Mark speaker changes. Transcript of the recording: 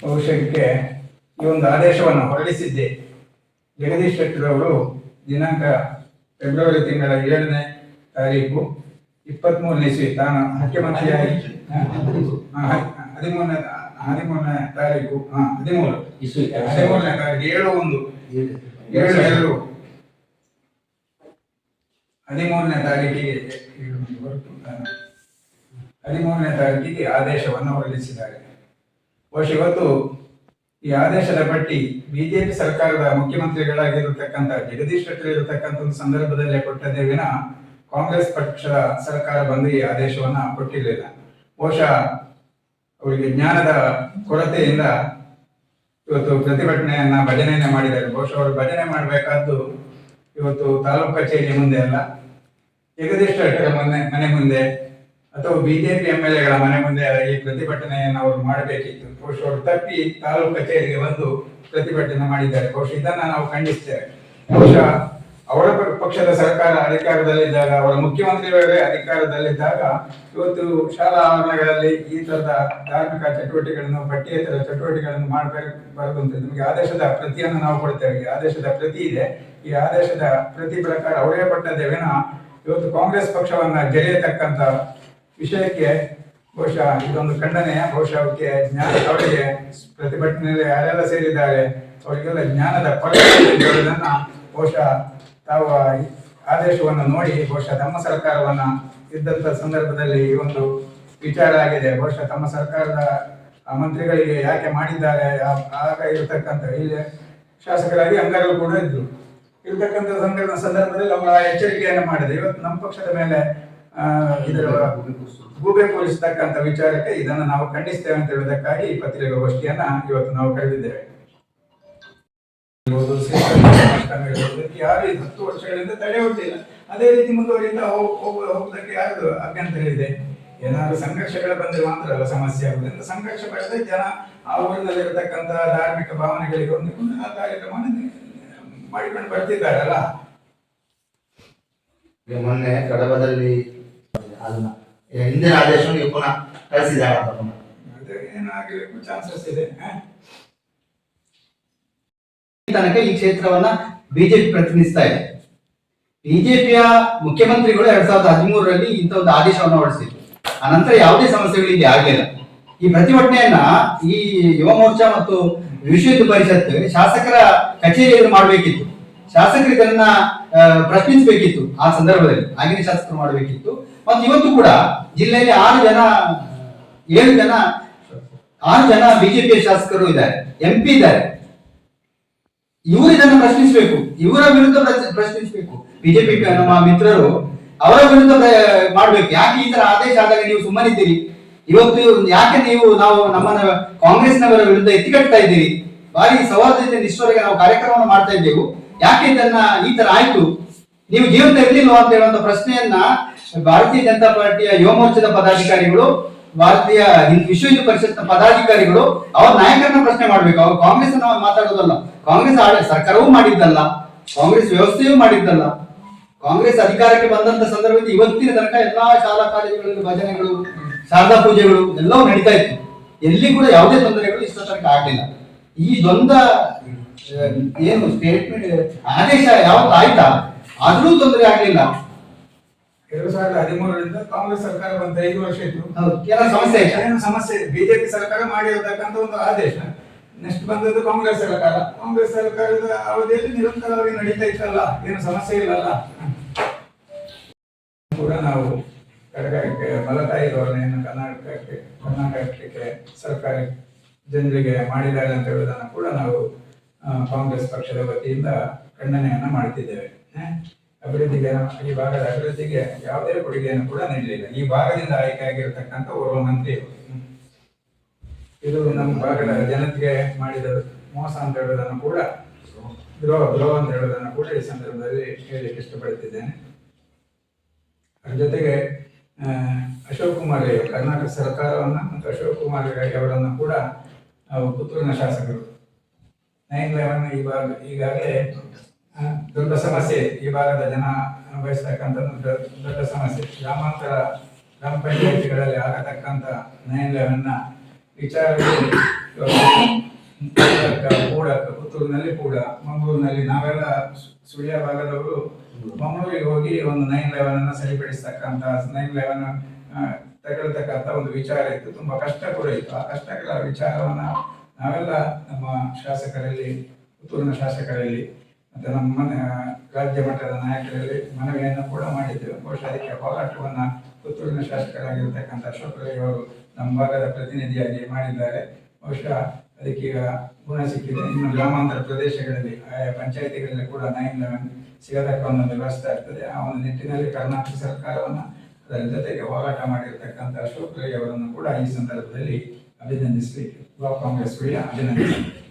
Speaker 1: ಬಹುಶಃಕ್ಕೆ ಈ ಒಂದು ಆದೇಶವನ್ನು ಹೊರಡಿಸಿದ್ದೆ. ಜಗದೀಶ್ ಶೆಟ್ಟರ್ ಅವರು ದಿನಾಂಕ ಫೆಬ್ರವರಿ ತಿಂಗಳ ಏಳನೇ ತಾರೀಕು ಇಪ್ಪತ್ಮೂರನೇ ಇಸ್ವಿ ತಾನು ಮುಖ್ಯಮಂತ್ರಿಯಾಗಿ ಹದಿಮೂರನೇ ಹದಿಮೂರನೇ ತಾರೀಕು ಹಾ ಹದಿಮೂರು.
Speaker 2: ಇಸ್ವಿ
Speaker 1: ಹದಿಮೂರನೇ ತಾರೀಕು ಏಳು ಒಂದು. ಏಳು ಎರಡು. ಹದಿಮೂರನೇ ತಾರೀಕಿಗೆ ಹದಿಮೂರನೇ ತಾರೀಕಿಗೆ ಆದೇಶವನ್ನು ಹೊರಡಿಸಿದ್ದಾರೆ. ಬಹುಶಃ ಇವತ್ತು ಈ ಆದೇಶದ ಪಟ್ಟಿ ಬಿಜೆಪಿ ಸರ್ಕಾರದ ಮುಖ್ಯಮಂತ್ರಿಗಳಾಗಿರತಕ್ಕಂಥ ಜಗದೀಶ್ ಶೆಟ್ಟರ್ ಇರತಕ್ಕಂಥ ಒಂದು ಸಂದರ್ಭದಲ್ಲೇ ಕೊಟ್ಟದೇ ವಿನ ಕಾಂಗ್ರೆಸ್ ಪಕ್ಷದ ಸರ್ಕಾರ ಬಂದು ಈ ಆದೇಶವನ್ನ ಕೊಟ್ಟಿರಲಿಲ್ಲ. ಬಹುಶಃ ಅವರಿಗೆ ಜ್ಞಾನದ ಕೊರತೆಯಿಂದ ಇವತ್ತು ಪ್ರತಿಭಟನೆಯನ್ನ ಭಜನೆಯನ್ನ ಮಾಡಿದ್ದಾರೆ. ಬಹುಶಃ ಅವರು ಭಜನೆ ಮಾಡಬೇಕಾದ್ದು ಇವತ್ತು ತಾಲೂಕು ಕಚೇರಿ ಮುಂದೆ ಅಲ್ಲ. ಜಗದೀಶ್ ಶೆಟ್ಟರ್ ಮನೆ ಮನೆ ಮುಂದೆ ಅಥವಾ ಬಿಜೆಪಿ ಎಂ ಎಲ್ ಎಗಳ ಮನೆ ಮುಂದೆ ಈ ಪ್ರತಿಭಟನೆಯನ್ನು ಅವರು ಮಾಡಬೇಕಿತ್ತು. ಬಹುಶಃ ಅವರು ತಪ್ಪಿ ತಾಲೂಕು ಕಚೇರಿಗೆ ಬಂದು ಪ್ರತಿಭಟನೆ ಮಾಡಿದ್ದಾರೆ. ಬಹುಶಃ ಇದನ್ನ ನಾವು ಖಂಡಿಸ್ತೇವೆ. ಬಹುಶಃ ಅವರ ಪಕ್ಷದ ಸರ್ಕಾರ ಅಧಿಕಾರದಲ್ಲಿದ್ದಾಗ, ಅವರ ಮುಖ್ಯಮಂತ್ರಿಗಳೇ ಅಧಿಕಾರದಲ್ಲಿದ್ದಾಗ, ಇವತ್ತು ಶಾಲಾ ಆವರಣಗಳಲ್ಲಿ ಈ ತರದ ಧಾರ್ಮಿಕ ಚಟುವಟಿಕೆಗಳನ್ನು ಪಠ್ಯೇತರ ಚಟುವಟಿಕೆಗಳನ್ನು ಮಾಡಬೇಕು ನಿಮಗೆ ಆದೇಶದ ಪ್ರತಿಯನ್ನು ನಾವು ಕೊಡ್ತೇವೆ. ಈ ಆದೇಶದ ಪ್ರತಿ ಇದೆ. ಈ ಆದೇಶದ ಪ್ರತಿ ಪ್ರಕಾರ ಅವರೇ ಪಟ್ಟದ್ದೇ ವಿನ ಇವತ್ತು ಕಾಂಗ್ರೆಸ್ ಪಕ್ಷವನ್ನ ಗೆಳೆಯತಕ್ಕಂತ ವಿಷಯಕ್ಕೆ ಬಹುಶಃ ಇದೊಂದು ಖಂಡನೆ ಬಹುಶಃ ಅವಕ್ಕೆ ಜ್ಞಾನ, ಅವರಿಗೆ ಪ್ರತಿಭಟನೆಯಲ್ಲಿ ಯಾರೆಲ್ಲ ಸೇರಿದ್ದಾರೆ, ಅವರಿಗೆಲ್ಲ ಜ್ಞಾನದ ಕೊರತೆಯನ್ನ ಬಹುಶಃ ತಾವು ಆದೇಶವನ್ನು ನೋಡಿ, ಬಹುಶಃ ತಮ್ಮ ಸರ್ಕಾರವನ್ನ ಇದ್ದಂತ ಸಂದರ್ಭದಲ್ಲಿ ಈ ಒಂದು ವಿಚಾರ ಆಗಿದೆ. ಬಹುಶಃ ತಮ್ಮ ಸರ್ಕಾರದ ಮಂತ್ರಿಗಳಿಗೆ ಯಾಕೆ ಮಾಡಿದ್ದಾರೆ? ಆಗ ಇರತಕ್ಕಂಥ ಇಲ್ಲಿ ಶಾಸಕರಾಗಿ ಅಂಗಗಳು ಕೂಡ ಇದ್ರು. ಇರ್ತಕ್ಕಂಥ ಸಂದರ್ಭ ಸಂದರ್ಭದಲ್ಲಿ ಅವರ ಎಚ್ಚರಿಕೆಯನ್ನು ಮಾಡಿದೆ ಇವತ್ತು ನಮ್ಮ ಪಕ್ಷದ ಮೇಲೆ ಇದರ ಗೂಬೆ ಕೂರಿಸತಕ್ಕಂಥ ವಿಚಾರಕ್ಕೆ ಇದನ್ನು ನಾವು ಖಂಡಿಸ್ತೇವೆ ಅಂತ ಹೇಳುವುದಕ್ಕಾಗಿ ಈ ಪತ್ರಿಕಾಗೋಷ್ಠಿಯನ್ನ ಇವತ್ತು ನಾವು ಕರೆದಿದ್ದೇವೆ. ಯಾರು ಹತ್ತು ವರ್ಷಗಳಿಂದ ತಡೆ ಹೊಟ್ಟಿಲ್ಲ. ಅದೇ ರೀತಿ ಹೋಗ್- ಹೋಗುವುದಕ್ಕೆ ಯಾರು ಅಭ್ಯಂತರ ಇದೆ? ಏನಾದ್ರು ಸಂಘರ್ಷಗಳು ಬಂದ್ರೆ ಮಾತ್ರ ಅಲ್ಲ ಸಮಸ್ಯೆ ಆಗುವುದರಿಂದ ಸಂಘರ್ಷ ಬೆಳೆದ್ರೆ ಜನ ಆ ಊರಿನಲ್ಲಿರತಕ್ಕಂತ ಧಾರ್ಮಿಕ ಭಾವನೆಗಳಿಗೆ ಹೊಂದಿಕೊಂಡು ಆ ಕಾರ್ಯಕ್ರಮವನ್ನು ಮಾಡಿಕೊಂಡು ಬರ್ತಿದ್ದಾರಲ್ಲ.
Speaker 2: ಮೊನ್ನೆ ಕಡಬದಲ್ಲಿ ಅದನ್ನ. ಹಿಂದಿನ ಆದೇಶವನ್ನು ಪುನಃ ಕಳಿಸಿದ್ದಾರೆ
Speaker 1: ಚಾನ್ಸಸ್ ಇದೆ?
Speaker 3: ತನಕ ಈ ಕ್ಷೇತ್ರವನ್ನ ಬಿಜೆಪಿ ಪ್ರತಿನಿಧಿಸ್ತಾ ಇದೆ. ಬಿಜೆಪಿಯ ಮುಖ್ಯಮಂತ್ರಿಗಳು ಎರಡ್ ಸಾವಿರದ ಹದಿಮೂರರಲ್ಲಿ ಇಂಥ ಒಂದು ಆದೇಶವನ್ನು ಹೊರಡಿಸಿದ್ರು. ಅನಂತರ ನಂತರ ಯಾವುದೇ ಸಮಸ್ಯೆಗಳು ಇಲ್ಲಿ. ಆಗಲಿಲ್ಲ ಈ ಪ್ರತಿಭಟನೆಯನ್ನ ಈ ಯುವ ಮೋರ್ಚಾ ಮತ್ತು ವಿಶ್ವ ಹಿಂದೂ ಪರಿಷತ್ ಶಾಸಕರ ಕಚೇರಿಯಲ್ಲಿ ಮಾಡಬೇಕಿತ್ತು. ಶಾಸಕರು ಇದನ್ನ ಪ್ರಶ್ನಿಸಬೇಕಿತ್ತು ಆ ಸಂದರ್ಭದಲ್ಲಿ. ಆಗಿನ ಶಾಸಕರು ಮಾಡಬೇಕಿತ್ತು. ಮತ್ತು ಇವತ್ತು ಕೂಡ ಜಿಲ್ಲೆಯಲ್ಲಿ ಆರು ಜನ, ಏಳು ಜನ, ಆರು ಜನ ಬಿಜೆಪಿ ಶಾಸಕರು ಇದ್ದಾರೆ ಎಂ ಪಿ ಇದ್ದಾರೆ. ಇವರು ಇದನ್ನು ಪ್ರಶ್ನಿಸಬೇಕು. ಇವರ ವಿರುದ್ಧ ಪ್ರಶ್ನೆ- ಪ್ರಶ್ನಿಸಬೇಕು. ಬಿಜೆಪಿ ನಮ್ಮ ಮಿತ್ರರು ಅವರ ವಿರುದ್ಧ ಮಾಡಬೇಕು. ಯಾಕೆ ಈ ತರ ಆದೇಶ ಆದಾಗ ನೀವು ಸುಮ್ಮನಿದ್ದೀರಿ? ಇವತ್ತು ಯಾಕೆ ನೀವು ನಾವು ನಮ್ಮನ್ನ ಕಾಂಗ್ರೆಸ್ನವರ ವಿರುದ್ಧ ಎತ್ತಿಕಟ್ತಾ ಇದ್ದೀರಿ? ಬಾರಿ ಸೌಹಾರ್ದತೆ ಇಷ್ಟವರೆಗೆ ನಾವು ಕಾರ್ಯಕ್ರಮವನ್ನು ಮಾಡ್ತಾ ಇದ್ದೆವು. ಯಾಕೆ ಇದನ್ನ ಈ ತರ ಆಯ್ತು? ನೀವು ಜೀವಂತ ಇರ್ಲಿಲ್ವಾ ಅಂತ ಹೇಳುವಂತ ಪ್ರಶ್ನೆಯನ್ನ ಭಾರತೀಯ ಜನತಾ ಪಾರ್ಟಿಯ ಯುವ ಮೋರ್ಚಾದ ಪದಾಧಿಕಾರಿಗಳು, ಭಾರತೀಯ ವಿಶ್ವ ಹಿಂದೂ ಪರಿಷತ್ನ ಪದಾಧಿಕಾರಿಗಳು, ಅವ್ರ ನಾಯಕರನ್ನ ಪ್ರಶ್ನೆ ಮಾಡ್ಬೇಕು. ಅವ್ರು ಕಾಂಗ್ರೆಸ್ ಅನ್ನ ಮಾತಾಡೋದಲ್ಲ. ಕಾಂಗ್ರೆಸ್ ಸರ್ಕಾರವೂ ಮಾಡಿದ್ದಲ್ಲ. ಕಾಂಗ್ರೆಸ್ ವ್ಯವಸ್ಥೆಯೂ ಮಾಡಿದ್ದಲ್ಲ. ಕಾಂಗ್ರೆಸ್ ಅಧಿಕಾರಕ್ಕೆ ಬಂದಂತ ಸಂದರ್ಭದಲ್ಲಿ ಇವತ್ತಿನ ತನಕ ಎಲ್ಲಾ ಶಾಲಾ ಕಾಲೇಜುಗಳಲ್ಲಿ ಭಜನೆಗಳು, ಶಾರದಾ ಪೂಜೆಗಳು ಎಲ್ಲವೂ ನಡೀತಾ ಇತ್ತು. ಎಲ್ಲಿ ಕೂಡ ಯಾವುದೇ ತೊಂದರೆಗಳು ಇಷ್ಟ ತನಕ ಆಗ್ಲಿಲ್ಲ. ಈ ದ್ವಂದ್ವ, ಏನು ಸ್ಟೇಟ್ಮೆಂಟ್ ಆದೇಶ ಯಾವತ್ತು ಆಯ್ತಾ? ಆದ್ರೂ ತೊಂದರೆ ಆಗ್ಲಿಲ್ಲ.
Speaker 1: ಎರಡು ಸಾವಿರದ ಹದಿಮೂರರಿಂದ ಕಾಂಗ್ರೆಸ್ ಸರ್ಕಾರ ಬಂದ ಐದು ವರ್ಷ ಇತ್ತು
Speaker 3: ಕೆಲವು ಸಮಸ್ಯೆ?
Speaker 1: ಏನು ಸಮಸ್ಯೆ ಬಿಜೆಪಿ ಸರ್ಕಾರ ಮಾಡಿರತಕ್ಕಂತ ಒಂದು ಆದೇಶ. ನೆಕ್ಸ್ಟ್ ಬಂದದ್ದು ಕಾಂಗ್ರೆಸ್ ಸರ್ಕಾರ. ಕಾಂಗ್ರೆಸ್ ಸರ್ಕಾರದ ಅವಧಿಯಲ್ಲಿ ನಿರಂತರವಾಗಿ ನಡೀತಾ ಇತ್ತಲ್ಲ ಏನು ಸಮಸ್ಯೆ ಇಲ್ಲಲ್ಲ. ಕೂಡ ನಾವು ಕರ್ನಾಟಕಕ್ಕೆ ಮಲತಾಯಿ ಧೋರಣೆಯನ್ನು ಕರ್ನಾಟಕಕ್ಕೆ ಕರ್ನಾಟಕಕ್ಕೆ ಸರ್ಕಾರ ಜನರಿಗೆ ಮಾಡಿದ್ದಾರೆ ಅಂತ ಹೇಳುವುದನ್ನು ಕೂಡ ನಾವು ಕಾಂಗ್ರೆಸ್ ಪಕ್ಷದ ವತಿಯಿಂದ ಖಂಡನೆಯನ್ನ ಮಾಡ್ತಿದ್ದೇವೆ? ಅಭಿವೃದ್ಧಿಗೆ ಈ ಭಾಗದ ಅಭಿವೃದ್ಧಿಗೆ ಯಾವುದೇ ಕೊಡುಗೆಯನ್ನು ಕೂಡ ನೀಡಲಿಲ್ಲ. ಈ ಭಾಗದಿಂದ ಆಯ್ಕೆ ಆಗಿರತಕ್ಕಂಥ ಓರ್ವ ಮಂತ್ರಿ ಇದು ನಮ್ಮ ಭಾಗದ ಜನತೆಗೆ ಮಾಡಿದ ಮೋಸ ಅಂತ ಹೇಳೋದನ್ನು ಕೂಡ ದ್ರೋಹ ದ್ರೋಹ ಅಂತ ಹೇಳೋದನ್ನು ಕೂಡ ಈ ಸಂದರ್ಭದಲ್ಲಿ ಹೇಳಲಿಕ್ಕೆ ಇಷ್ಟಪಡುತ್ತಿದ್ದೇನೆ. ಅದ್ರ ಜೊತೆಗೆ ಅಶೋಕ್ ಕುಮಾರ್ ಕರ್ನಾಟಕ ಸರ್ಕಾರವನ್ನ ಮತ್ತು ಅಶೋಕ್ ಕುಮಾರ್ ಅವರನ್ನ ಕೂಡ ಪುತ್ತೂರಿನ ಶಾಸಕರು. ನೈನ್ ಲೆವೆನ್ ಈ ಭಾಗ ಈಗಾಗಲೇ ದೊಡ್ಡ ಸಮಸ್ಯೆ ಈ ಭಾಗದ ಜನ ಅನುಭವಿಸ್ತಕ್ಕಂಥ ದೊಡ್ಡ ಸಮಸ್ಯೆ. ಗ್ರಾಮಾಂತರ ಗ್ರಾಮ ಪಂಚಾಯತಿಗಳಲ್ಲಿ ಆಗತಕ್ಕಂಥ ನ್ಯಾಯಾಲಯವನ್ನ ಇವತ್ತು ಕೂಡ, ಪುತ್ತೂರಿನಲ್ಲಿ ಕೂಡ, ಮಂಗಳೂರಿನಲ್ಲಿ ನಾವೆಲ್ಲ ಸುಳಿಯ ಭಾಗದವರು ಮಂಗಳೂರಿಗೆ ಹೋಗಿ ಒಂದು ನೈನ್ ಲೆವೆನ್ ಅನ್ನ ಸರಿಪಡಿಸತಕ್ಕಂತ ನೈನ್ ಲೆವೆನ್ ತಗೊಳ್ತಕ್ಕಂಥ ಒಂದು ವಿಚಾರ ಇತ್ತು. ತುಂಬಾ ಕಷ್ಟ ಕೂಡ ಇತ್ತು. ಆ ಕಷ್ಟಗಳ ವಿಚಾರವನ್ನ ನಾವೆಲ್ಲ ನಮ್ಮ ಶಾಸಕರಲ್ಲಿ, ಪುತ್ತೂರಿನ ಶಾಸಕರಲ್ಲಿ ಮತ್ತೆ ನಮ್ಮ ರಾಜ್ಯ ಮಟ್ಟದ ನಾಯಕರಲ್ಲಿ ಮನವಿಯನ್ನು ಕೂಡ ಮಾಡಿದ್ದೇವೆ. ಬಹುಶಃ ಅದಕ್ಕೆ ಹೋರಾಟವನ್ನು ಪುತ್ತೂರಿನ ಶಾಸಕರಾಗಿರ್ತಕ್ಕಂಥ ಅವರು ನಮ್ಮ ಭಾಗದ ಪ್ರತಿನಿಧಿಯಾಗಿ ಮಾಡಿದ್ದಾರೆ. ಬಹುಶಃ ಅದಕ್ಕೀಗ ಗುಣ ಸಿಕ್ಕಿದೆ. ಇನ್ನು ಗ್ರಾಮಾಂತರ ಪ್ರದೇಶಗಳಲ್ಲಿ ಆಯಾ ಪಂಚಾಯಿತಿಗಳಲ್ಲಿ ಕೂಡ ನೈನ್ ಲೆವೆನ್ ಸಿಗತಕ್ಕ ಒಂದು ವ್ಯವಸ್ಥೆ ಆಗ್ತದೆ. ಆ ಒಂದು ನಿಟ್ಟಿನಲ್ಲಿ ಕರ್ನಾಟಕ ಸರ್ಕಾರವನ್ನ ಅದರ ಜೊತೆಗೆ ಹೋರಾಟ ಮಾಡಿರ್ತಕ್ಕಂಥ ಅಶೋಕ್ ಅವರನ್ನು ಕೂಡ ಈ ಸಂದರ್ಭದಲ್ಲಿ ಅಭಿನಂದಿಸಿ ಬ್ಲಾಕ್ ಕಾಂಗ್ರೆಸ್ ಕೂಡ ಅಭಿನಂದಿಸಿದೆ